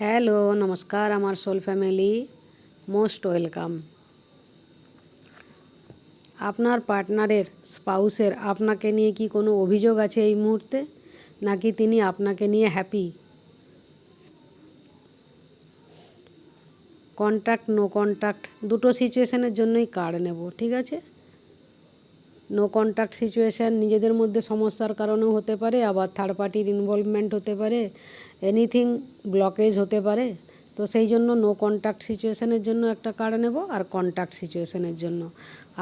Hello, নমস্কার আমার soul family, most welcome. আপনার পার্টনারের, স্পাউসের, আপনাকে নিয়ে কি কোনো অভিযোগ আছে এই মুহূর্তে? নাকি তিনি আপনাকে নিয়ে হ্যাপি কন্ট্যাক্ট নো কন্ট্যাক্ট দুটো সিচুয়েশনের জন্যই কার্ড নেব, ঠিক আছে? নো কন্ট্যাক্ট সিচুয়েশান নিজেদের মধ্যে সমস্যার কারণেও হতে পারে, আবার থার্ড পার্টির ইনভলভমেন্ট হতে পারে এনিথিং ব্লকেজ হতে পারে। তো সেই জন্য নো কন্ট্যাক্ট সিচুয়েশানের জন্য একটা কার্ড নেব আর কন্ট্যাক্ট সিচুয়েশানের জন্য।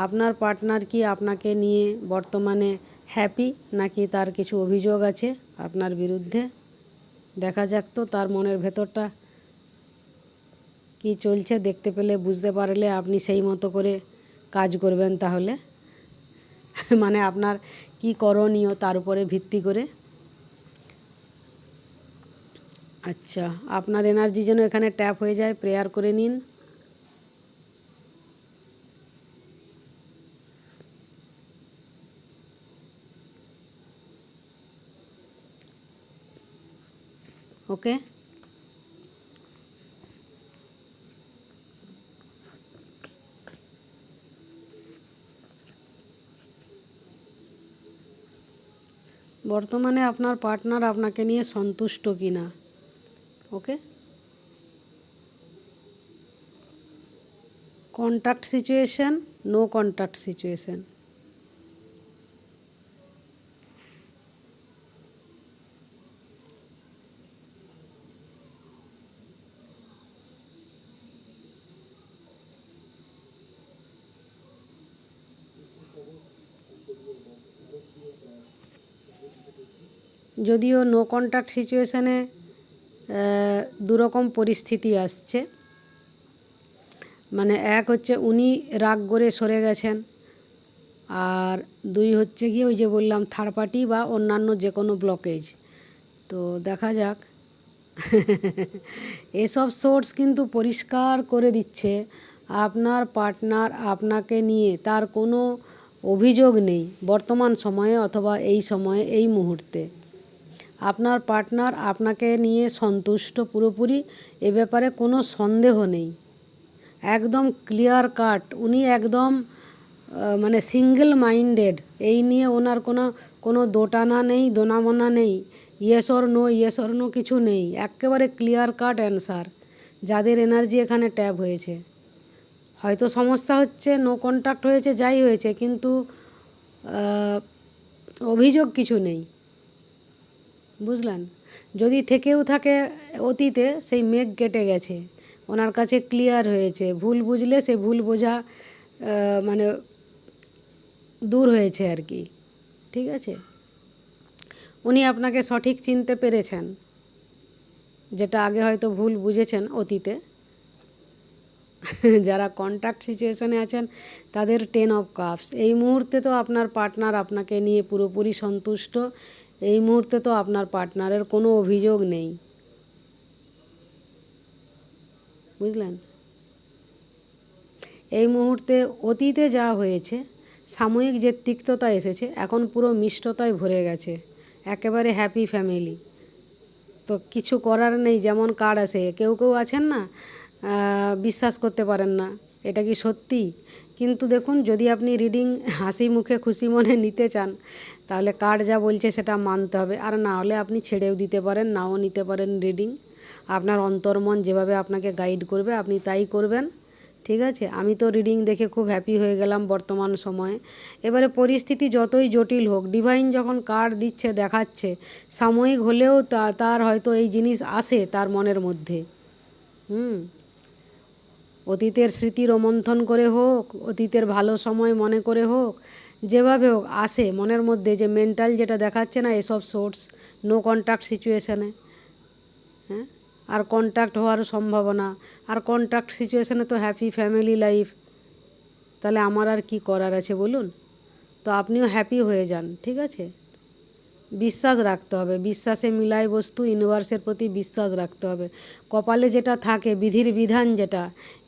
আপনার পার্টনার কি আপনাকে নিয়ে বর্তমানে হ্যাপি নাকি তার কিছু অভিযোগ আছে আপনার বিরুদ্ধে? দেখা যাক তো তার মনের ভেতরটা কি চলছে, দেখতে পেলে, বুঝতে পারলে আপনি সেই মতো করে কাজ করবেন তাহলে। মানে আপনার কি করণীয় তার উপরে ভিত্তি করে? আচ্ছা আপনার এনার্জি যেন এখানে ট্যাপ হয়ে যায় প্রেয়ার করে নিন। ওকে বর্তমানে আপনার পার্টনার আপনাকে নিয়ে সন্তুষ্ট কি না okay contact situation no contact situation যদিও নো কন্ট্যাক্ট সিচুয়েশানে দুরকম পরিস্থিতি আসছে। মানে এক হচ্ছে উনি রাগ করে সরে গেছেন, আর দুই হচ্ছে গিয়ে ওই যে বললাম থার্ড পার্টি বা অন্যান্য যে কোনো ব্লকেজ তো দেখা যাক। এসব সোর্স কিন্তু পরিষ্কার করে দিচ্ছে। আপনার পার্টনার আপনাকে নিয়ে তার কোনো অভিযোগ নেই, বর্তমান সময়ে অথবা এই সময়ে, এই মুহূর্তে। আপনার পার্টনার আপনাকে নিয়ে সন্তুষ্ট পুরোপুরি, এ ব্যাপারে কোনো সন্দেহ নেই। একদম ক্লিয়ার কাট উনি একদম মানে সিঙ্গেল মাইন্ডেড এই নিয়ে ওনার কোনো কোনো দোটানা নেই, দোনামোনা নেই। Yes or no yes or no কিছু নেই। একেবারে ক্লিয়ার কাট অ্যান্সার যাদের এনার্জি এখানে ট্যাপ হয়েছে। হয়তো সমস্যা হচ্ছে নো কন্ট্যাক্ট হয়েছে, যাই হয়েছে, কিন্তু অভিযোগ কিছু নেই। বুঝলেন? যদি থেকেও থাকে অতীতে, সেই মেঘ কেটে গেছে। ওনার কাছে ক্লিয়ার হয়েছে। ভুল বুঝলে সে ভুল বোঝা মানে দূর হয়েছে আর কি। ঠিক আছে? উনি আপনাকে সঠিক চিনতে পেরেছেন, যেটা আগে হয়তো ভুল বুঝেছেন অতীতে। যারা কন্ট্যাক্ট সিচুয়েশানে আছেন, তাদের টেন অফ কাপস এই মুহূর্তে তো আপনার পার্টনার আপনাকে নিয়ে পুরোপুরি সন্তুষ্ট। এই মুহূর্তে তো আপনার পার্টনারের কোনো অভিযোগ নেই। বুঝলেন? এই মুহূর্তে অতীতে যা হয়েছে, সাময়িক যে তিক্ততা এসেছে, এখন পুরো মিষ্টতায় ভরে গেছে। একেবারে হ্যাপি ফ্যামিলি তো কিছু করার নেই, যেমন কার্ড আসে। কেউ কেউ আছেন না বিশ্বাস করতে পারেন না। এটা কি সত্যি? কিন্তু দেখুন, যদি আপনি রিডিং হাসি মুখে খুশি মনে নিতে চান, তাহলে কার্ড যা বলছে সেটা মানতে হবে। আর না হলে আপনি ছেড়েও দিতে পারেন, নাও নিতে পারেন রিডিং আপনার অন্তর্মন যেভাবে আপনাকে গাইড করবে, আপনি তাই করবেন। ঠিক আছে? আমি তো রিডিং দেখে খুব হ্যাপি হয়ে গেলাম বর্তমান সময়ে। এবারে পরিস্থিতি যতই জটিল হোক ডিভাইন যখন কার্ড দিচ্ছে, দেখাচ্ছে, সাময়িক হলেও তার হয়তো এই জিনিস আসে তার মনের মধ্যে। হুম? অতীতের স্মৃতি রোমন্থন করে হোক, অতীতের ভালো সময় মনে করে হোক, যেভাবে হোক, আসে মনের মধ্যে যে মেন্টাল যেটা দেখাচ্ছে না, এসব সোর্স নো কন্ট্যাক্ট সিচুয়েশানে হ্যাঁ? আর কন্ট্যাক্ট হওয়ার সম্ভাবনা। আর কন্ট্যাক্ট সিচুয়েশানে তো হ্যাপি ফ্যামিলি লাইফ তাহলে আমার আর কি করার আছে বলুন? তো আপনিও হ্যাপি হয়ে যান, ঠিক আছে? বিশ্বাস রাখতে হবে। বিশ্বাসে মিলাই বস্তু ইউনিভার্সের প্রতি বিশ্বাস রাখতে হবে। কপালে যেটা থাকে, বিধির বিধান যেটা,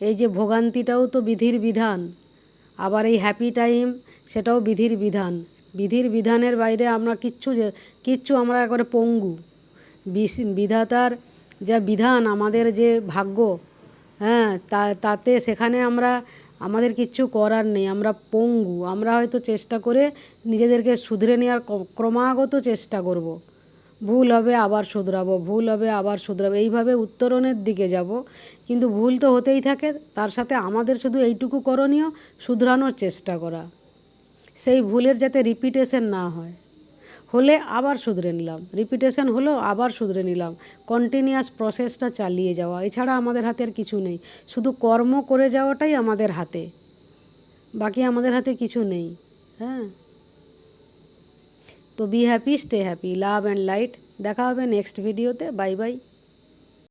এই যে ভোগান্তিটাও তো বিধির বিধান। আবার এই হ্যাপি টাইম সেটাও বিধির বিধান। বিধির বিধানের বাইরে আমরা কিচ্ছু যে, কিচ্ছু আমরা একবারে পঙ্গু। বিধাতার যা বিধান, আমাদের যে ভাগ্য হ্যাঁ তাতে সেখানে আমরা আমাদের কিচ্ছু করার নেই, আমরা পঙ্গু। আমরা হয়তো চেষ্টা করে নিজেদেরকে শুধরে নেওয়ার ক্রমাগত চেষ্টা করব। ভুল হবে, আবার শুধরাবো, ভুল হবে, আবার শুধরাবো, এইভাবে উত্তরণের দিকে যাব। কিন্তু ভুল তো হতেই থাকে, তার সাথে আমাদের শুধু এইটুকু করণীয়, শুধরানোর চেষ্টা করা। সেই ভুলের যাতে রিপিটেশন না হয়। হলে আবার শুধরে নিলাম। রিপিটেশন হলো আবার শুধরে নিলাম। কন্টিনিউয়াস প্রসেসটা চালিয়ে যাওয়া। এছাড়া আমাদের হাতে আর কিছু নেই। শুধু কর্ম করে যাওয়াটাই আমাদের হাতে। বাকি আমাদের হাতে কিছু নেই। হ্যাঁ? তো be happy stay happy love and light দেখা হবে নেক্সট ভিডিওতে বাই বাই